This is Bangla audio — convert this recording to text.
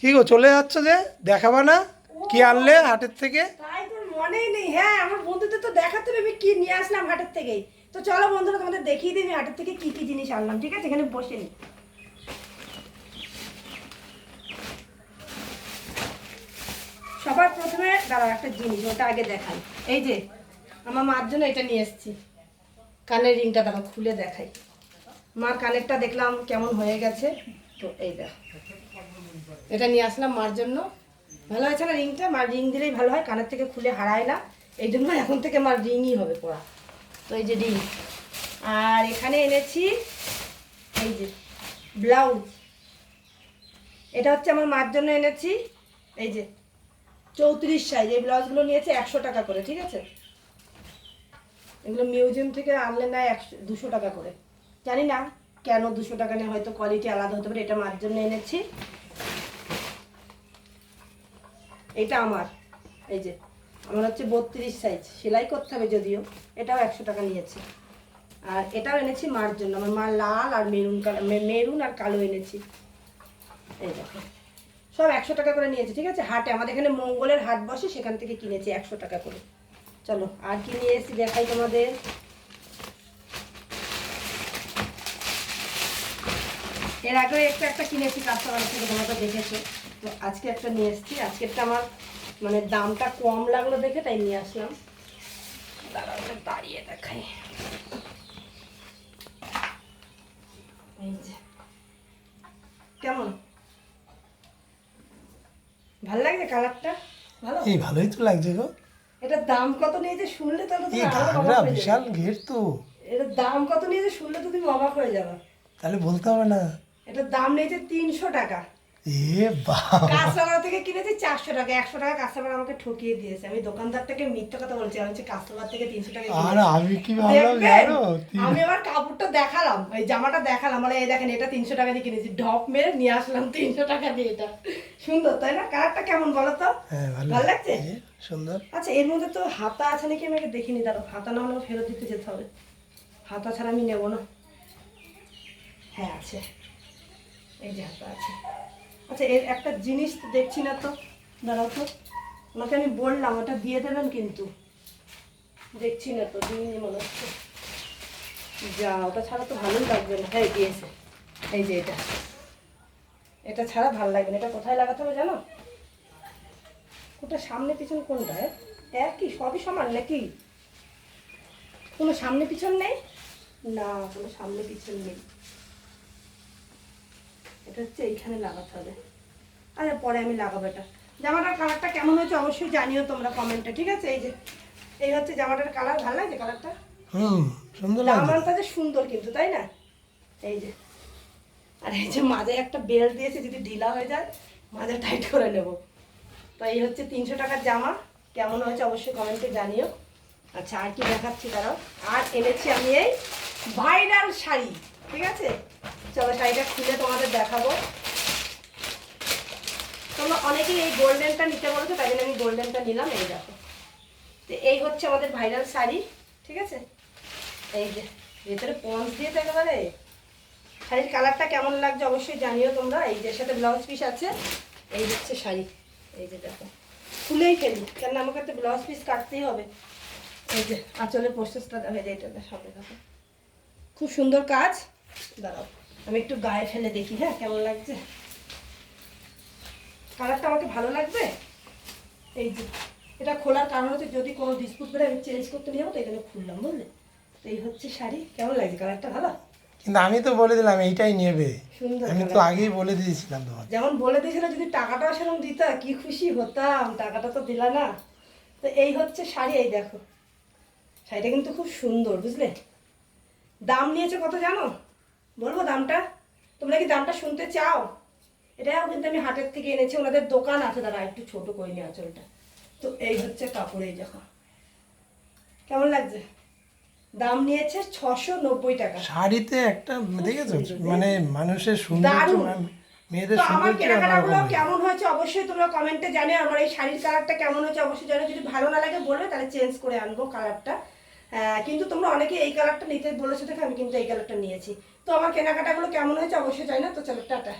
কি গো, চলে যাচ্ছ যে? দেখাবা না? কি আনলে হাটের থেকে? তাই তোর মনেই নেই হ্যাঁ আমার বন্ধুদের তো দেখাতে হবে, আমি কি নিয়ে আসলাম হাটের থেকেই। তো চলো বন্ধুরা, তোমাদের দেখিয়ে দিই, আমি হাটের থেকে কি কি জিনিস আনলাম, ঠিক আছে? এখানে বসে নি। সবার প্রথমে, দাঁড়াও, একটা জিনিস, ওটা আগে দেখাই। এই যে, আমার মার জন্য এটা নিয়ে এসেছি। কানের রিংটা দাঁড়াও, খুলে দেখাই। মার কানেরটা দেখলাম কেমন হয়ে গেছে। তো এই দেখ। এটা নিয়ে আসলাম মার জন্য। ভালো হয়েছে না রিংটা? মার রিং দিলেই ভালো হয়, কানের থেকে খুলে হারায় না। এই জন্য এখন থেকে মার রিংই হবে পড়া। তো এই যে রিং। আর এখানে এনেছি এই যে ব্লাউজ। এটা হচ্ছে আমার মার জন্য এনেছি। এই যে চৌত্রিশ সাইজ এই ব্লাউজগুলো নিয়েছে একশো টাকা করে, ঠিক আছে? এগুলো মিউজিয়াম থেকে আনলে না একশো, দুশো টাকা করে। জানি না কেন দুশো টাকা নিয়ে হয়তো কোয়ালিটি আলাদা হতে পারে, এটা মার জন্য এনেছি। এটা আমার। এই যে, আমার হচ্ছে বত্রিশ সাইজ সেলাই করতে হবে যদিও, এটাও একশো টাকা নিয়েছি। আর এটাও এনেছি মার জন্য। আমার মা লাল আর মেরুন কালার মেরুন আর কালো এনেছি। এই দেখো। সব একশো টাকা করে নিয়েছি, ঠিক আছে? হাটে, আমাদের এখানে মঙ্গলের হাট বসে, সেখান থেকে কিনেছি একশো টাকা করে। চলো, আর কি নিয়ে এসেছি দেখাই তোমাদের। এর আগেও একটা একটা কিনেছি কাস্টমার থেকে, তোমরা তো দেখেছ। তো আজকে একটা নিয়ে এসেছি। আজকেরটা আমার মানে দামটা কম লাগল দেখে তাই নিয়ে আসলাম। দাঁড়িয়ে দেখাই। কেমন? ভালো লাগছে কালারটা? ভালো? এই ভালোই তো লাগছে গো। এটার দাম কত নিয়েছে শুনলে তাহলে তুমি ঘাগরা অবাক হয়ে বিশাল ঘের তো। এটার দাম কত নিয়েছে শুনলে তো তুমি অবাক হয়ে যাবে। তাহলে বলতে হবে না। এটার দাম নিয়েছে তিনশো টাকা। এ কাঁচরাপাড়া থেকে কিনেছি চারশো টাকা একশো টাকা কাঁচরাপাড়া আমাকে ঠকিয়ে দিয়েছে। আমি দোকানদারটাকে মিথ্যা কথা বলছি আমি কাঁচরাপাড়া থেকে তিনশো টাকা আর আমি কি ভাবলাম জানো? আমি আবার কাপড়টা দেখালাম এই জামাটা দেখালাম মানে এই দেখেন এটা তিনশো টাকা দিয়ে কিনেছি। ঢপ মেরে নিয়ে আসলাম তিনশো টাকা দিয়ে এটা। সুন্দর তাই না? কালারটা কেমন বলো তো? হ্যাঁ ভালো লাগছে? সুন্দর। আচ্ছা এর মধ্যে তো হাতা আছে নাকি? আমি আগে দেখিনি দাঁড়ো হাতা না হলে ফেরত দিতে যেতে হবে। হাতা ছাড়া আমি নেব না। হ্যাঁ আছে। এই যে হাতা আছে। আচ্ছা এর একটা জিনিস দেখছি না তো। দাঁড়াও তো। ওনাকে আমি বললাম, ওটা দিয়ে দেবেন কিন্তু। দেখছি না তো দিইনি মনে হচ্ছে। যা, ওটা ছাড়া তো ভালোই লাগবে না। হ্যাঁ দিয়েছে। এই যে এটা। এটা ছাড়া ভালো লাগবে না। এটা কোথায় লাগাতে হবে জানো? ওটা সামনে পিছন কোনটা একই, সবই সমান নাকি? কোনো সামনে পিছন নেই? না, কোনো সামনে পিছন নেই। এটা হচ্ছে এইখানে লাগাতে হবে। আচ্ছা পরে আমি লাগাবো এটা। জামাটার কালারটা কেমন হয়েছে অবশ্যই জানিও তোমরা কমেন্টে ঠিক আছে? এই যে এই হচ্ছে জামাটার কালার ভালো লাগছে কালারটা হুম সুন্দর যে সুন্দর কিন্তু তাই না? এই যে আর এই যে মাঝে একটা বেল্ট দিয়েছে যদি ঢিলা হয়ে যায় মাঝে টাইট করে নেব। তো এই হচ্ছে তিনশো টাকার জামা। কেমন হয়েছে অবশ্যই কমেন্টে জানিও। আচ্ছা আর কি দেখাচ্ছি তারাও আর এনেছি আমি এই ভাইরাল শাড়ি ঠিক আছে? চলো শাড়িটা খুলে তোমাদের দেখাবো। তোমরা অনেকেই এই গোল্ডেনটা নিতে বলেছ, তাই জন্য আমি গোল্ডেনটা নিলাম, এই দেখো। তো এই হচ্ছে আমাদের ভাইরাল শাড়ি, ঠিক আছে? এই যে, ভেতরে পঞ্চ দিয়ে তো একেবারে। শাড়ির কালারটা কেমন লাগছে অবশ্যই জানিও তোমরা। এই যে সাথে ব্লাউজ পিস আছে। এই হচ্ছে শাড়ি। এই যে দেখো, খুলেই ফেলি কেন আমাকে তো ব্লাউজ পিস কাটতেই হবে। এই যে, আঁচলের প্রসেসটা দেখো এই যে এটা সামনে দেখো। খুব সুন্দর কাজ। দাঁড়াও। আমি একটু গায়ে ফেলে দেখি হ্যাঁ কেমন লাগছে? কালারটা আমাকে ভালো লাগবে? এই যে এটা খোলার কারণ হচ্ছে যদি কোনো ডিসপুট করে আমি চেঞ্জ করতে নিয়ে যাব তো এখানে খুললাম বুঝলে? তো এই হচ্ছে শাড়ি কেমন লাগছে কালারটা ভালো? কিন্তু আমি তো বলে দিলাম এইটাই নেবে। সুন্দর আমি তো আগেই বলে দিয়েছিলাম তোমাকে। যেমন বলে দিয়েছিলাম যদি টাকাটাও সেরকম দিতা কি খুশি হতাম টাকাটা তো দিলা না। তো এই হচ্ছে শাড়ি এই দেখো। শাড়িটা কিন্তু খুব সুন্দর বুঝলে? দাম নিয়েছে কত জানো? বলব দামটা? তোমরা কি দামটা শুনতে চাও? এটাও কিন্তু আমি হাটের থেকে এনেছি ওনাদের দোকান আছে দাঁড়া একটু ছোট করে নিয়ে আঁচলটা তো এই হচ্ছে কাপড় এই দেখো। কেমন লাগছে? দাম নিয়েছে ছশো নব্বই টাকা। শাড়িতে একটা দেখেছ? মানে মানুষের সৌন্দর্য দারুণ। মান- মেয়েদের আমার কেনাকাটাগুলো কেমন হয়েছে অবশ্যই তোমরা কমেন্টে জানিও। আমার এই শাড়ির কালারটা কেমন হয়েছে অবশ্যই জানিও। যদি ভালো না লাগে বলবে তাহলে চেঞ্জ করে আনব কালারটা কিন্তু তোমরা অনেকে এই কালারটা নিতে বলেছ দেখে আমি কিন্তু এই কালারটা নিয়েছি। তো আমার কেনাকাটাগুলো কেমন হয়েছে অবশ্যই চাই না তো চলো টাটা।